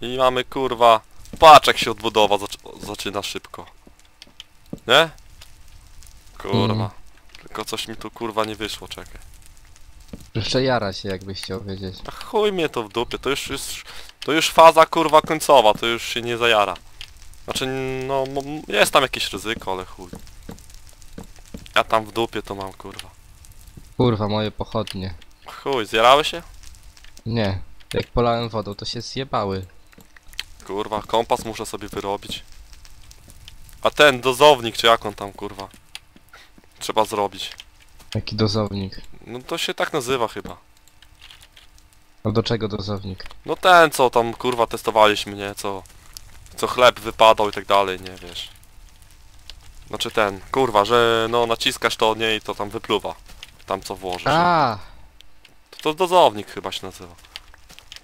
I mamy kurwa... Patrz jak się odbudowa zac zaczyna szybko. Nie? Kurwa. Mhm. Tylko coś mi tu kurwa nie wyszło, czekaj. Jeszcze jara się, jakbyś chciał wiedzieć. A chuj mnie to w dupie, to już jest... To już faza kurwa końcowa, to już się nie zajara. Znaczy, no, jest tam jakieś ryzyko, ale chuj. Ja tam w dupie to mam kurwa. Kurwa, moje pochodnie. Chuj, zjarały się? Nie. Jak polałem wodą, to się zjebały. Kurwa, kompas muszę sobie wyrobić. A ten dozownik, czy jak on tam kurwa? Trzeba zrobić. Jaki dozownik. No to się tak nazywa chyba. No do czego dozownik? No ten co tam kurwa testowaliśmy, nie? Co, co chleb wypadał i tak dalej, nie wiesz. Znaczy ten, kurwa, że no naciskasz to nie i to tam wypluwa. Tam co włożysz. A, To, to dozownik chyba się nazywa.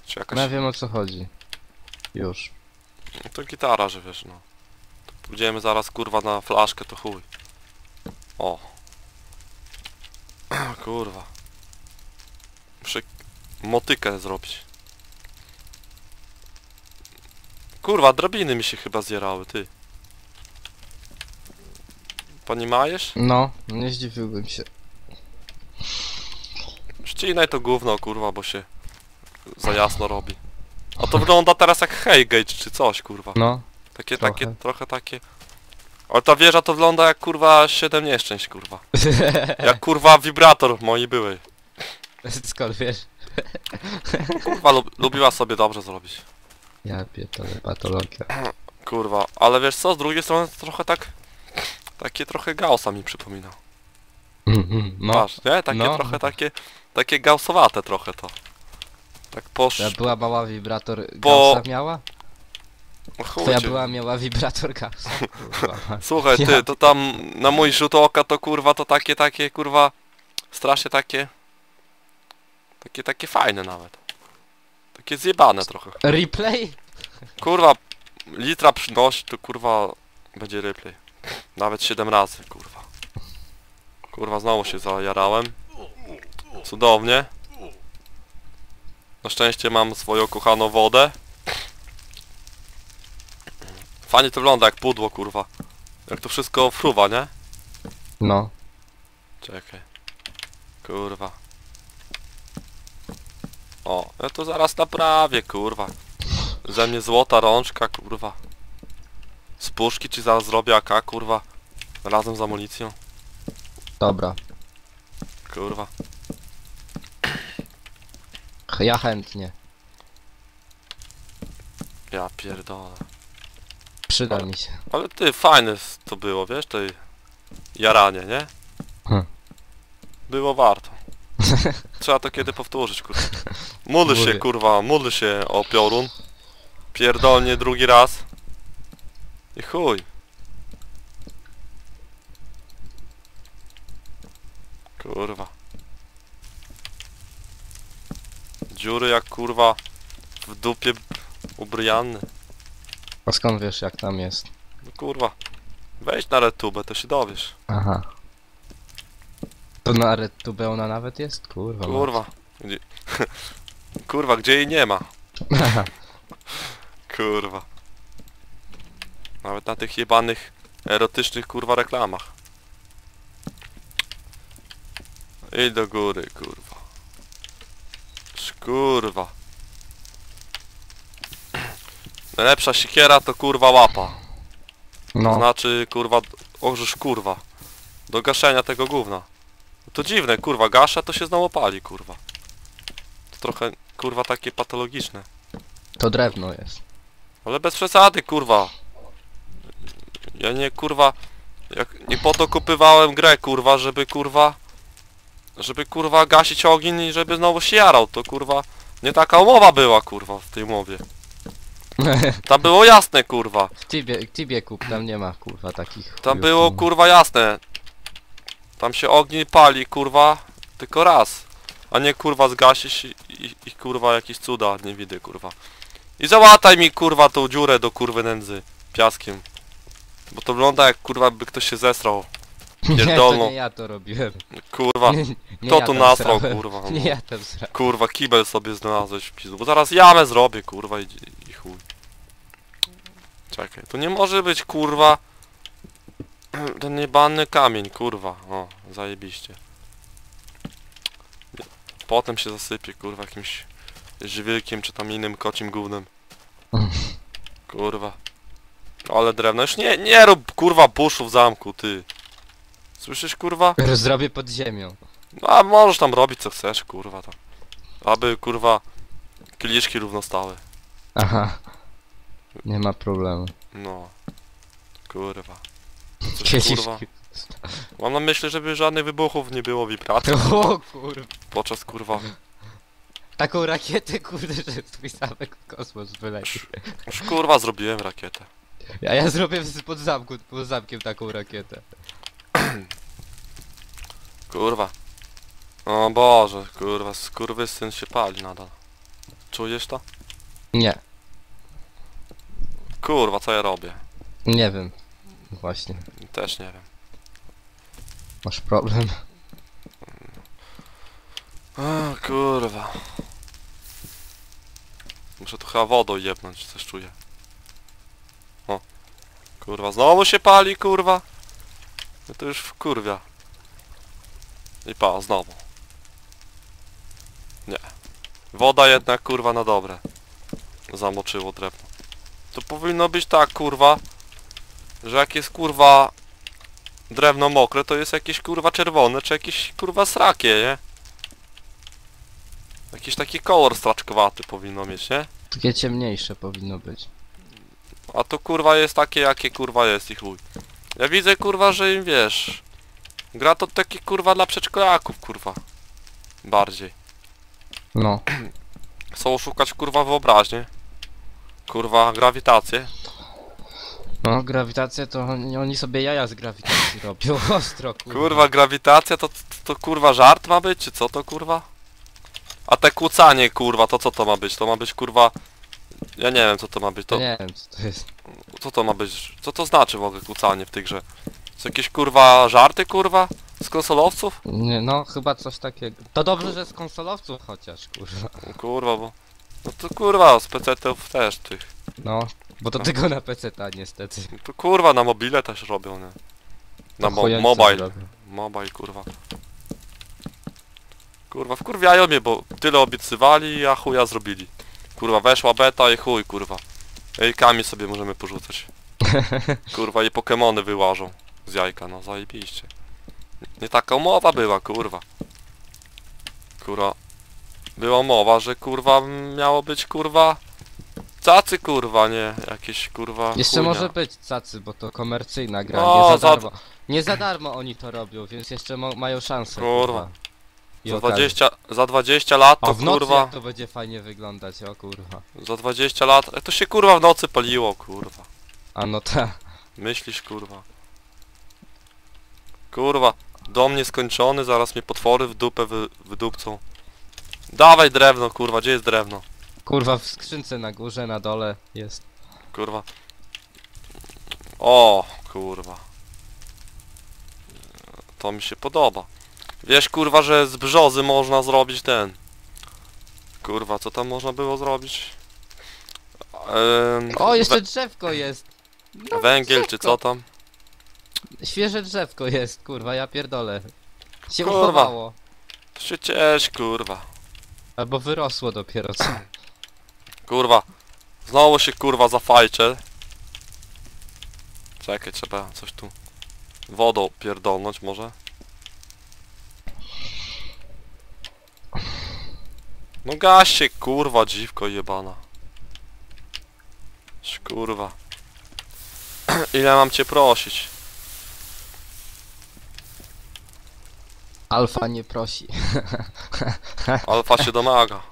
Czy jakaś... no ja wiem o co chodzi. Już. No to gitara, że wiesz, no. To pójdziemy zaraz kurwa na flaszkę, to chuj. O. Kurwa. Muszę motykę zrobić. Kurwa, drabiny mi się chyba zjerały, ty. Pani Majesz? No, nie zdziwiłbym się. Ścinaj to gówno, kurwa, bo się za jasno robi. A to wygląda teraz jak Heygate czy coś, kurwa. No. Takie, Trochę. takie, trochę takie. Ale ta wieża to wygląda jak kurwa 7 nieszczęść, kurwa. Jak kurwa wibrator mojej byłej. Skąd wiesz? Kurwa lub, lubiła sobie dobrze zrobić. Ja pierdolę, patologia. Kurwa, ale wiesz co, z drugiej strony to trochę tak... Takie trochę Gaussa mi przypomina. No, Patrz, nie? Takie no. trochę takie... Takie gaussowate trochę to. Tak posz... ja była mała wibrator Bo- Gaussa miała? Chuj To ja cię. była miała wibrator Gaussa. Kurwa. Słuchaj, Ja ty, to tam na mój rzut oka to kurwa to takie, takie kurwa... Strasznie takie... Takie, takie fajne nawet. Takie zjebane trochę. Replay? Kurwa, litra przynosi, to kurwa będzie replay. Nawet 7 razy, kurwa. Kurwa, znowu się zajarałem. Cudownie. Na szczęście mam swoją kochaną wodę. Fajnie to wygląda jak pudło, kurwa. Jak to wszystko fruwa, nie? No. Czekaj. Kurwa. O, ja to zaraz naprawię, kurwa. Ze mnie złota rączka, kurwa. Z puszki ci zaraz zrobię AK, kurwa. Razem z amunicją. Dobra. Kurwa. Ch- Ja chętnie. Ja pierdolę. Przyda mi się. Ale ty, fajne s- to było, wiesz, tej jaranie, nie? Hm. Było warto. Trzeba to kiedy powtórzyć, kurwa. Módl się, Mówię. kurwa, módl się o piorun. Pierdolnie drugi raz. I chuj. Kurwa. Dziury jak kurwa w dupie u Brianny. A skąd wiesz jak tam jest? No kurwa. Wejdź na RedTube, to się dowiesz. Aha. To na RedTube ona nawet jest? Kurwa. Kurwa. Gdzie... kurwa, gdzie jej nie ma? Aha. Kurwa. Nawet na tych jebanych erotycznych kurwa reklamach. I do góry, kurwa. Kurwa. Najlepsza siekiera to kurwa łapa. To No. znaczy kurwa, ożysz kurwa. Do gaszenia tego gówna. To dziwne, kurwa, gaszę to się znowu pali, kurwa. To trochę, kurwa, takie patologiczne. To drewno jest. Ale bez przesady, kurwa. Ja nie, kurwa, jak nie po to kupywałem grę, kurwa, żeby, kurwa, żeby, kurwa, gasić ogień i żeby znowu się jarał, to, kurwa, nie taka umowa była, kurwa, w tej umowie. Tam było jasne, kurwa. w Tibie, Tibie kup, tam nie ma kurwa takich. Tam chujów, było, no. kurwa, jasne. Tam się ogień pali, kurwa, tylko raz. A nie, kurwa, zgasisz i, i, i kurwa, jakieś cuda nie widzę, kurwa. I załataj mi, kurwa, tą dziurę do kurwy nędzy. Piaskiem. Bo to wygląda jak, kurwa, by ktoś się zesrał. Nie, to pierdolną. nie ja to robiłem. Kurwa, Nie, nie kto ja tu tam nasrał, srałem. kurwa, no. Nie ja tam srałem. kurwa, kibel sobie znalazłeś w pizdu. Bo zaraz jamę zrobię, kurwa, i, i chuj. Czekaj, to nie może być kurwa ten niebany kamień, kurwa. O, zajebiście. Potem się zasypie, kurwa, jakimś żywilkiem czy tam innym kocim gównem. Kurwa. Ale drewno, już nie, nie rób kurwa buszu w zamku, ty. Słyszysz kurwa? Zrobię pod ziemią. No, a możesz tam robić co chcesz, kurwa tam. Aby kurwa kieliszki równo stały. Aha. Nie ma problemu. No. Kurwa. Coś, Kiedyś... kurwa. Mam na myśli, żeby żadnych wybuchów nie było wibracji O kurwa. podczas kurwa. Taką rakietę kurde, że twój zamek w kosmos wyleci. Już kurwa zrobiłem rakietę. A ja zrobię z- pod zamku, pod zamkiem taką rakietę. Kurwa. O Boże, kurwa, skurwysyn się pali nadal. Czujesz to? Nie, Kurwa, co ja robię? nie wiem. Właśnie. Też nie wiem. Masz problem. O, kurwa. Muszę tu chyba wodą jebnąć, coś czuję. O. Kurwa, znowu się pali, kurwa. No to już wkurwia. I pa, znowu. Nie. Woda jednak, kurwa, na dobre. Zamoczyło drewno. To powinno być tak, kurwa, że jak jest, kurwa, drewno mokre, to jest jakieś, kurwa, czerwone, czy jakieś, kurwa, srakie, nie? Jakiś taki kolor straczkowaty powinno mieć, nie? Takie ciemniejsze powinno być. A to kurwa jest takie jakie kurwa jest i chuj. Ja widzę kurwa, że im wiesz. Gra to takie kurwa dla przedszkolaków kurwa. Bardziej. No. Chcą szukać kurwa wyobraźnię. Kurwa grawitację. No, grawitacja to oni, oni sobie jaja z grawitacji robią. Ostro, kurwa. Kurwa grawitacja to, to, to kurwa żart ma być, czy co to kurwa? A te kłócanie kurwa, to co to ma być? To ma być kurwa... Ja nie wiem co to ma być, to... Nie wiem, co to jest. Co to ma być? Co to znaczy w ogóle kłócanie w tej grze? Są jakieś kurwa żarty kurwa? Z konsolowców? Nie, no, chyba coś takiego. To dobrze, że z konsolowców chociaż, kurwa. Kurwa, bo... No to kurwa, z PC-ów też tych. No, bo to tylko na PC ta niestety. No to kurwa, na mobile też robią, nie? Na mo mobile. Mobile, kurwa. Kurwa, wkurwiają mnie, bo tyle obiecywali, a chuja zrobili. Kurwa, weszła beta i chuj, kurwa. Jajkami sobie możemy porzucać. Kurwa, i Pokemony wyłażą z jajka, no zajebiście. Nie taka umowa była, kurwa. Kurwa. Była umowa, że kurwa miało być, kurwa... Cacy, kurwa, nie? Jakieś, kurwa, Jeszcze chujnia. może być cacy, bo to komercyjna gra, No, nie za za- darmo. Nie za darmo oni to robią, więc jeszcze mo mają szansę. Kurwa. Za okazję. 20, za 20 lat A to w nocy kurwa... jak to będzie fajnie wyglądać, o kurwa. Za 20 lat... e, To się kurwa w nocy paliło, kurwa. A no ta. Myślisz, kurwa. Kurwa, dom nieskończony, zaraz mnie potwory w dupę wy, wydupcą. Dawaj drewno, kurwa, gdzie jest drewno? Kurwa w skrzynce na górze, na dole jest. Kurwa. O, kurwa. To mi się podoba. Wiesz, kurwa, że z brzozy można zrobić ten. Kurwa, co tam można było zrobić? Em, O, jeszcze drzewko jest! we- węgiel czy co tam? Świeże drzewko jest, kurwa, ja pierdolę. Się Kurwa. uchowało. To się ciesz, kurwa. Albo wyrosło dopiero co. Kurwa. Znowu się kurwa zafajczę. Czekaj, trzeba coś tu wodą pierdolnąć może. No gaś się kurwa dziwko jebana. Kurwa. Ile mam cię prosić? Alfa nie prosi. Alfa się domaga.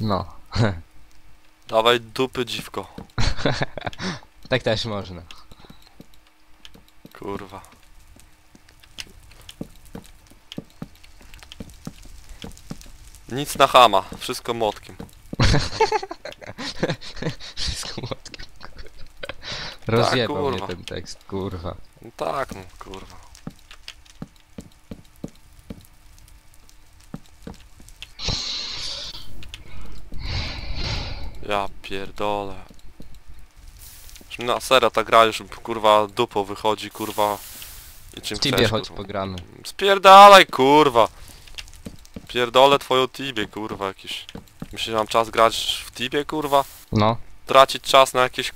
No. Dawaj dupy dziwko. Tak też można. Kurwa. Nic na chama, wszystko młotkiem. Wszystko młotkiem, kurwa. Rozjebał mnie kurwa. ten tekst, kurwa. No tak, no kurwa. Ja pierdolę. No serio, ta gra już kurwa dupo wychodzi, kurwa. I czym W Tibie chcesz, chodź kurwa. pogramy. Spierdalaj, kurwa. Pierdolę twoją Tibie, kurwa, jakiś... Myślisz, że mam czas grać w Tibie, kurwa? No. Tracić czas na jakieś